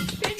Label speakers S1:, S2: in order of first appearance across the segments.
S1: Thank you.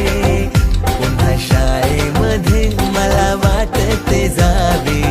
S1: पुन्हा मला वाटते जावे.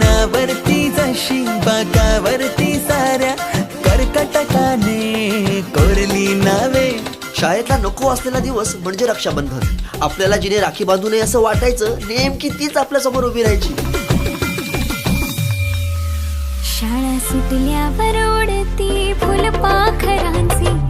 S1: मनावरती जशी बागावरती साऱ्या कर्कटकाने कोरली नावे.
S2: शाळेतला नको असलेला दिवस म्हणजे रक्षाबंधन. आपल्याला जिने राखी बांधू नये असं वाटायचं नेमकी तीच आपल्यासमोर उभी राहायची.
S3: शाळा सुटल्यावर ओढती फुलपाखरांचे. थवे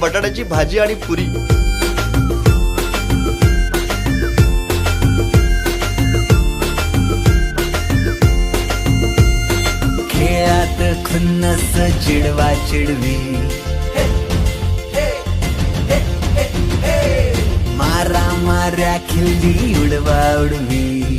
S2: बटाट्याची भाजी आणि पुरी.
S1: खेळात खुन्नस चिडवा चिडवी. मारा माऱ्या खिल्ली उडवा उडवी.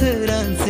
S1: पाखरांचे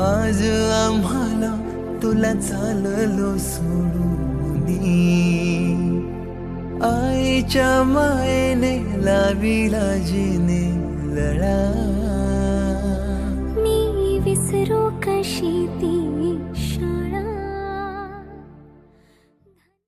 S1: आज आम्हाला तुला चाललो सोडून आईच्या मायेने लाविला जिने लळा.
S3: मी विसरू कशी ती